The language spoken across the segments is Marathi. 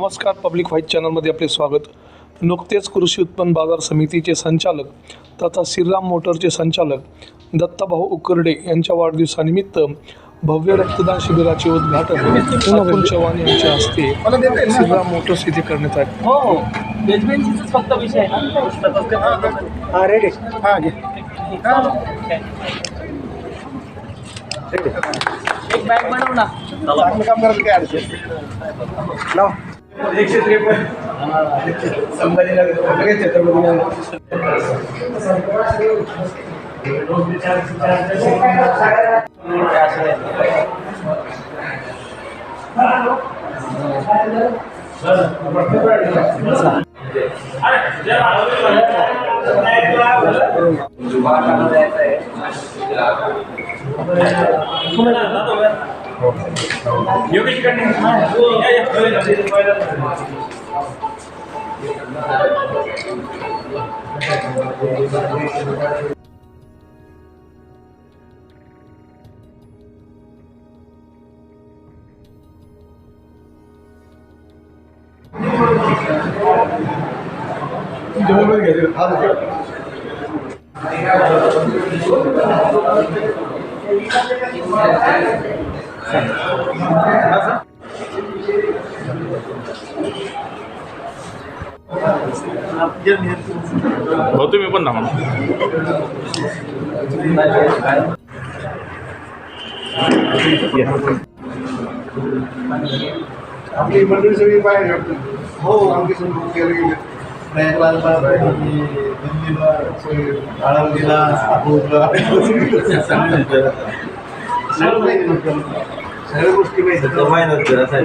नमस्कार पब्लिक व्हाईट चॅनलमध्ये आपले स्वागत. नुकतेच कृषी उत्पन्न बाजार समितीचे संचालक तथा श्रीराम मोटरचे संचालक दत्ताभाऊ उकर्डे यांच्या वाढदिवसानिमित्त भव्य रक्तदान शिबिराचे उद्घाटन अतुल चव्हाण यांच्या हस्ते श्रीराम मोटर्स येथे करण्यात आले. हो हो. फक्त विषय एक बॅग बनव ना. काम करायला काय अडचण? एकशे त्रेपन्न संभाजीनगर लगेच छत्रपती 有没有一个人？哎呀，的。你怎么给这个他的？हो तुम्ही पण ना आपली मंडळी सगळी बाहेर. हो आमची समजून केलं गेले प्रयागराजला दिल्लीला आळंदीला नव्हतं. सगळ्या गोष्टी माहिती ओके लागवडचा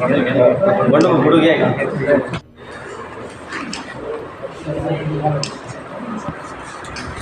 काढून घ्या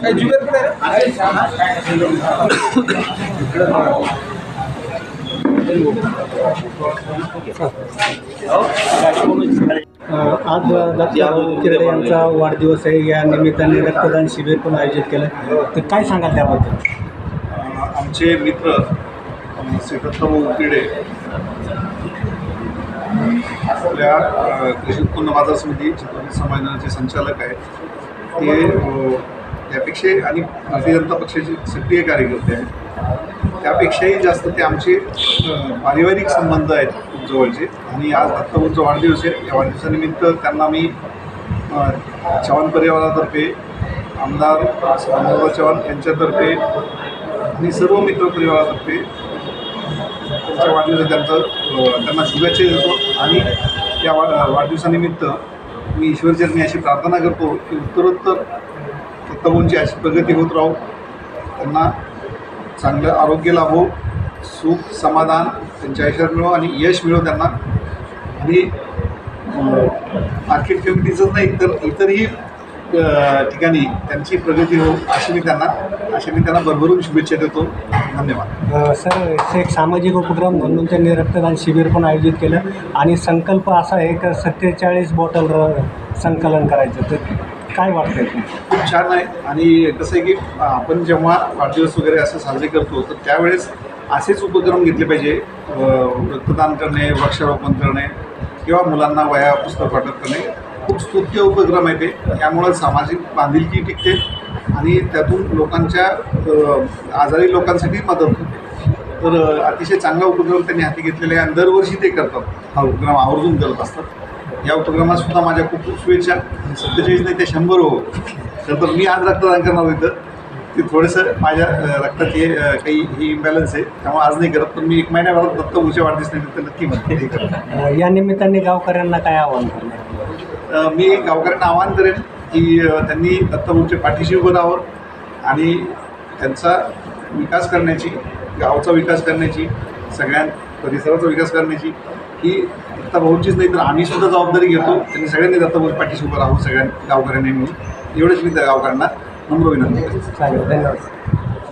काय जुगार कुठे आज दत्ताभाऊ किरडे यांचा वाढदिवस आहे. या निमित्ताने रक्तदान शिबिर पण आयोजित केलं. तर काय सांगाल त्याबद्दल? आमचे मित्र श्री दत्तभाऊ उकिडे आपल्या कृषी उत्पन्न बाजार समिती छत्रपती संमेलनाचे संचालक आहेत. ते त्यापेक्षा आणि भारतीय जनता पक्षाचे सक्रिय कार्यकर्ते आहेत. त्यापेक्षाही जास्त ते आमचे पारिवारिक संबंध आहेत जवळचे. आणि आज दत्तभाऊचा वाढदिवस आहे. या वाढदिवसानिमित्त त्यांना मी चव्हाण परिवारातर्फे आमदार चव्हाण यांच्यातर्फे आणि सर्व मित्र परिवारातर्फे त्यांच्या वाढदिवसात त्यांचं त्यांना शुभेच्छा देतो आणि या वा वाढदिवसानिमित्त मी ईश्वरचरणी अशी प्रार्थना करतो की उत्तरोत्तर दत्तभाऊंची अशी प्रगती होत राहो. त्यांना चांगलं आरोग्य लाभो सुख समाधान त्यांच्या आयुष्यात मिळो आणि यश मिळो त्यांना. आणि मार्केट कमिटीचंच नाही तर इतरही ठिकाणी त्यांची प्रगती हो अशी मी त्यांना अशी मी त्यांना भरभरून शुभेच्छा देतो. धन्यवाद. सर एक सामाजिक उपक्रम म्हणून त्यांनी रक्तदान शिबिर पण आयोजित केलं आणि संकल्प असा आहे की सत्तेचाळीस बॉटल संकलन करायचं? तर काय वाटतंय खूप छान आहे. आणि कसं आहे की आपण जेव्हा वाढदिवस वगैरे असं साजरे करतो तर त्यावेळेस असेच उपक्रम घेतले पाहिजे. रक्तदान करणे वृक्षारोपण करणे किंवा मुलांना वया पुस्तक वाटप करणे. खूप स्तुत्य उपक्रम आहे ते. त्यामुळं सामाजिक बांधिलकी टिकते आणि त्यातून लोकांच्या आजारी लोकांसाठी मदत होते. तर अतिशय चांगला उपक्रम त्यांनी हाती घेतलेला आहे आणि दरवर्षी ते करतात. हा उपक्रम आवर्जून करत असतात. या उपक्रमात सुद्धा माझ्या खूप खूप शुभेच्छा. सत्तेचाळीस नाही ते शंभर हो. खरं तर मी आज रक्तदान करणार होतं ते थोडंसं माझ्या रक्तात हे काही ही इम्बॅलन्स आहे. त्यामुळे आज नाही करत पण मी एक महिन्याभरात दत्त वाढदिवसानिमित्त नक्की नाही तर नक्की अ, या निमित्ताने गावकऱ्यांना काय आव्हान करणार? मी गावकऱ्यांना आवाहन करेन की त्यांनी दत्तभाऊच्या पाठीशी उभं राहावं आणि त्यांचा विकास करण्याची गावचा विकास करण्याची सगळ्या परिसराचा विकास करण्याची ही दत्ताभाऊंचीच नाही तर आम्ही सुद्धा जबाबदारी घेतो. त्यांनी सगळ्यांनी दत्ताभाऊ पाठीशी उभं राहू सगळ्या गावकऱ्यांनी मिळून. एवढंच मी त्या गावकऱ्यांना नम्र विनंती करतो. धन्यवाद.